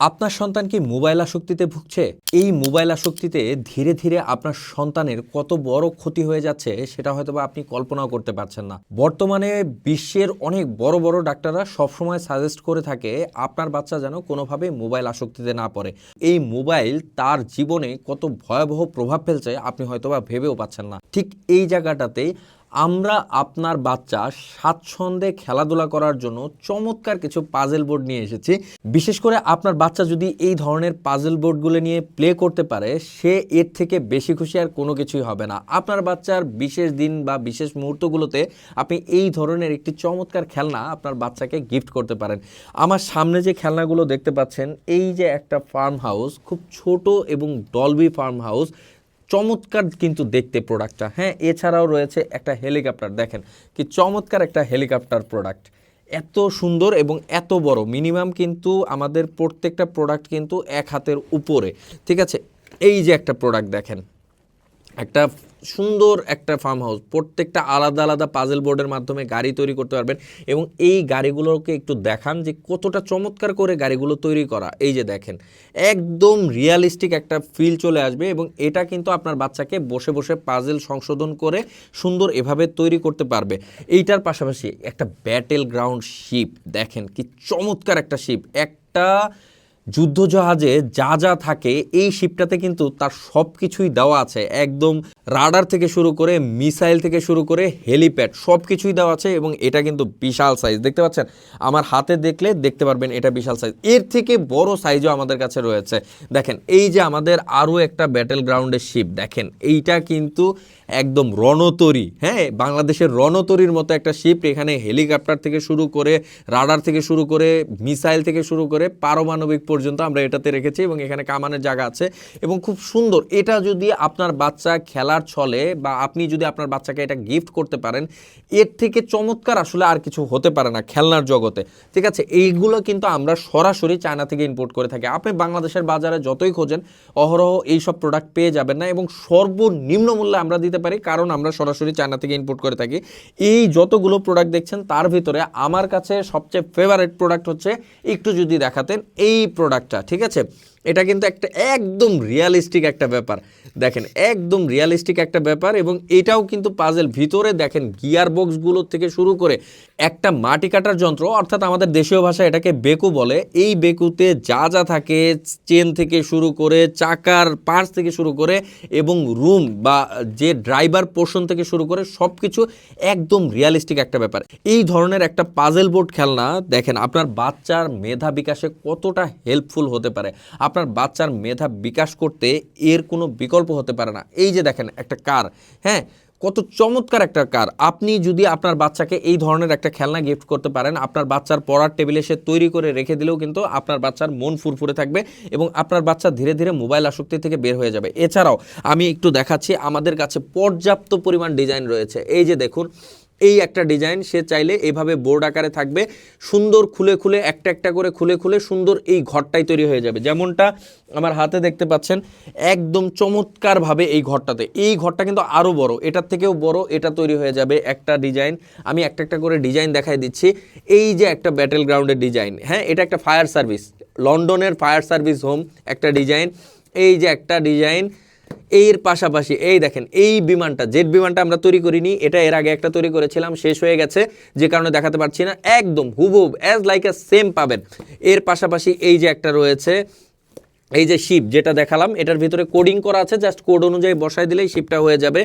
আপনার সন্তান কি মোবাইল আসক্তিতে ভুগছে? এই মোবাইল আসক্তিতে ধীরে ধীরে আপনার সন্তানের কত বড় ক্ষতি হয়ে যাচ্ছে সেটা হয়তো আপনি কল্পনাও করতে পারছেন না। বর্তমানে বিশ্বের অনেক বড় বড় ডাক্তাররা সবসময় সাজেস্ট করে থাকে আপনার বাচ্চা যেন কোনোভাবে মোবাইল আসক্তিতে না পড়ে। এই মোবাইল তার জীবনে কত ভয়াবহ প্রভাব ফেলছে আপনি হয়তো বা ভেবেও পাচ্ছেন না। ঠিক এই জায়গাটাতেই আমরা আপনার বাচ্চা স্বাচ্ছন্দ্যে খেলাধুলা করার জন্য চমৎকার কিছু পাজেল বোর্ড নিয়ে এসেছি। বিশেষ করে আপনার বাচ্চা যদি এই ধরনের পাজেল বোর্ডগুলো নিয়ে প্লে করতে পারে, সে এর থেকে বেশি খুশি আর কোনো কিছুই হবে না। আপনার বাচ্চার বিশেষ দিন বা বিশেষ মুহূর্তগুলোতে আপনি এই ধরনের একটি চমৎকার খেলনা আপনার বাচ্চাকে গিফট করতে পারেন। আমার সামনে যে খেলনাগুলো দেখতে পাচ্ছেন, এই যে একটা ফার্ম হাউস খুব ছোট এবং ডলবি ফার্ম হাউস চমৎকার কিন্তু দেখতে প্রোডাক্টটা হ্যাঁ এছাড়াও রয়েছে একটা হেলিকপ্টার দেখেন কি চমৎকার একটা হেলিকপ্টার প্রোডাক্ট এত সুন্দর এবং এত বড় মিনিমাম কিন্তু আমাদের প্রত্যেকটা প্রোডাক্ট কিন্তু এক হাতের উপরে। ঠিক আছে? এই যে একটা প্রোডাক্ট দেখেন। একটা সুন্দর একটা ফার্ম হাউস প্রত্যেকটা আলাদা আলাদা পাজেল বোর্ডের মাধ্যমে গাড়ি তৈরি করতে পারবেন এবং এই গাড়িগুলোকে একটু দেখান যে কতটা চমৎকার করে গাড়িগুলো তৈরি করা। এই যে দেখেন, একদম রিয়ালিস্টিক একটা ফিল চলে আসবে এবং এটা কিন্তু আপনার বাচ্চাকে বসে বসে পাজেল সংশোধন করে সুন্দর এভাবে তৈরি করতে পারবে। এইটার পাশাপাশি একটা ব্যাটেল গ্রাউন্ড শিপ দেখেন কি চমৎকার একটা শিপ একটা যুদ্ধজাহাজে যা যা থাকে এই শিপটাতে কিন্তু তার সব কিছুই দেওয়া আছে। একদম রাডার থেকে শুরু করে মিসাইল থেকে শুরু করে হেলিপ্যাড সব কিছুই দেওয়া আছে এবং এটা কিন্তু বিশাল সাইজ দেখতে পাচ্ছেন? আমার হাতে দেখলে দেখতে পারবেন এটা বিশাল সাইজ এর থেকে বড় সাইজও আমাদের কাছে রয়েছে। দেখেন, এই যে আমাদের আরও একটা ব্যাটেল গ্রাউন্ডের শিপ দেখেন, এইটা কিন্তু একদম রণতরী হ্যাঁ? বাংলাদেশের রণতরীর মতো একটা শিপ এখানে হেলিকপ্টার থেকে শুরু করে রাডার থেকে শুরু করে মিসাইল থেকে শুরু করে পারমাণবিক পর্যন্ত আমরা এটাতে রেখেছি এবং এখানে কামানের জায়গা আছে এবং খুব সুন্দর। এটা যদি আপনার বাচ্চা খেলার ছলে বা আপনি যদি আপনার বাচ্চাকে এটা গিফট করতে পারেন, এর থেকে চমৎকার আসলে আর কিছু হতে পারে না খেলনার জগতে। ঠিক আছে? এইগুলো কিন্তু আমরা সরাসরি চায়না থেকে ইম্পোর্ট করে থাকি। আপনি বাংলাদেশের বাজারে যতই খোঁজেন, অহরহ এইসব প্রোডাক্ট পেয়ে যাবেন না এবং সর্বনিম্ন মূল্যে আমরা দিতে পারি, কারণ আমরা সরাসরি চায়না থেকে ইম্পোর্ট করে থাকি। এই যতগুলো প্রোডাক্ট দেখছেন, তার ভিতরে আমার কাছে সবচেয়ে ফেভারেট প্রোডাক্ট হচ্ছে, একটু যদি দেখাতেন এই প্রোডাক্টটা ঠিক আছে? এটা কিন্তু একটা একদম রিয়ালিস্টিক একটা ব্যাপার। দেখেন, একদম রিয়ালিস্টিক একটা ব্যাপার এবং এটাও কিন্তু পাজেল ভিতরে দেখেন গিয়ার বক্সগুলো থেকে শুরু করে একটা মাটি কাটার যন্ত্র, অর্থাৎ আমাদের দেশীয় ভাষায় এটাকে বেকু বলে। এই বেকুতে যা যা থাকে চেন থেকে শুরু করে, চাকার পার্টস থেকে শুরু করে এবং রুম বা যে ড্রাইভার পোর্শন থেকে শুরু করে সব কিছু একদম রিয়ালিস্টিক একটা ব্যাপার। এই ধরনের একটা পাজেল বোর্ড খেলনা, দেখেন আপনার বাচ্চার মেধা বিকাশে কতটা হেল্পফুল হতে পারে। আপনার বাচ্চার মেধা বিকাশ করতে এর কোনো বিকল্প হতে পারে না। এই যে দেখেন একটা কার হ্যাঁ? কত চমৎকার একটা কার। আপনি যদি আপনার বাচ্চাকে এই ধরনের একটা খেলনা গিফট করতে পারেন, আপনার বাচ্চার পড়ার টেবিলে সে তৈরি করে রেখে দিলেও কিন্তু আপনার বাচ্চার মন ফুরফুরে থাকবে এবং আপনার বাচ্চা ধীরে ধীরে মোবাইল আসক্তি থেকে বের হয়ে যাবে। এছাড়াও আমি একটু দেখাচ্ছি, আমাদের কাছে পর্যাপ্ত পরিমাণ ডিজাইন রয়েছে। এই যে দেখুন এই একটা ডিজাইন, সে চাইলে এভাবে বোর্ড আকারে থাকবে। সুন্দর খুলে খুলে, একটা একটা করে খুলে খুলে সুন্দর এই ঘরটাই তৈরি হয়ে যাবে। যেমনটা আমার হাতে দেখতে পাচ্ছেন, একদম চমৎকারভাবে এই ঘরটাতে। এই ঘরটা কিন্তু আরও বড়, এটার থেকেও বড়, এটা তৈরি হয়ে যাবে একটা ডিজাইন। আমি একটা একটা করে ডিজাইন দেখাই দিচ্ছি। এই যে একটা ব্যাটেল গ্রাউন্ডের ডিজাইন হ্যাঁ? এটা একটা ফায়ার সার্ভিস লন্ডনের ফায়ার সার্ভিস হোম একটা ডিজাইন। এই যে একটা ডিজাইন এর পাশাপাশি, এই দেখেন, এই বিমানটা, জেট বিমানটা আমরা তৈরি করিনি, এটা এর আগে একটা তৈরি করেছিলাম, শেষ হয়ে গেছে, যে কারণে দেখাতে পারছি না, একদম হুবহুব অ্যাজ লাইক এ সেম পাবেন। এর পাশাপাশি এই যে একটা রয়েছে এই যে শিপ যেটা দেখালাম, এটার ভিতরে কোডিং করা আছে জাস্ট কোড অনুযায়ী বসাই দিলেই শিপটা হয়ে যাবে।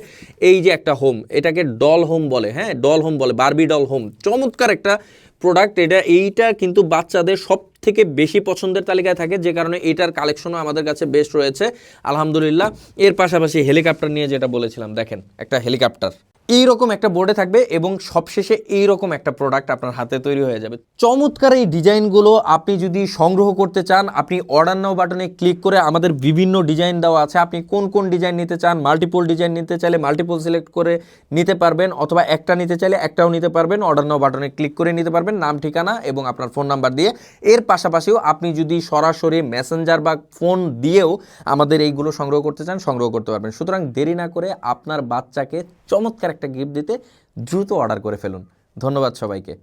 এই যে একটা হোম এটাকে ডল হোম বলে হ্যাঁ ডল হোম বলে বারবি ডল হোম চমৎকার একটা প্রোডাক্ট এটা, এইটা কিন্তু বাচ্চাদের সব থেকে বেশি পছন্দের তালিকায় থাকে, যে কারণে এটার কালেকশনও আমাদের কাছে বেস্ট রয়েছে। আলহামদুলিল্লাহ। এর পাশাপাশি হেলিকপ্টার নিয়ে যেটা বলেছিলাম, দেখেন, একটা হেলিকপ্টার এইরকম একটা বোর্ডে থাকবে এবং সবশেষে এই রকম একটা প্রোডাক্ট আপনার হাতে তৈরি হয়ে যাবে। চমৎকার এই ডিজাইনগুলো আপনি যদি সংগ্রহ করতে চান, আপনি অর্ডার নাও বাটনে ক্লিক করে আমাদের বিভিন্ন ডিজাইন দেওয়া আছে। আপনি কোন কোন ডিজাইন নিতে চান মাল্টিপল ডিজাইন নিতে চাইলে মাল্টিপল সিলেক্ট করে নিতে পারবেন অথবা একটা নিতে চাইলে একটাও নিতে পারবেন। অর্ডার নাও বাটনে ক্লিক করে নিতে পারবেন নাম, ঠিকানা এবং আপনার ফোন নাম্বার দিয়ে। এর পাশাপাশিও আপনি যদি সরাসরি মেসেঞ্জার বা ফোন দিয়েও আমাদের এইগুলো সংগ্রহ করতে চান, সংগ্রহ করতে পারবেন। সুতরাং দেরি না করে আপনার বাচ্চাকে চমৎকার একটা গিফট দিতে দ্রুত অর্ডার করে ফেলুন। ধন্যবাদ সবাইকে।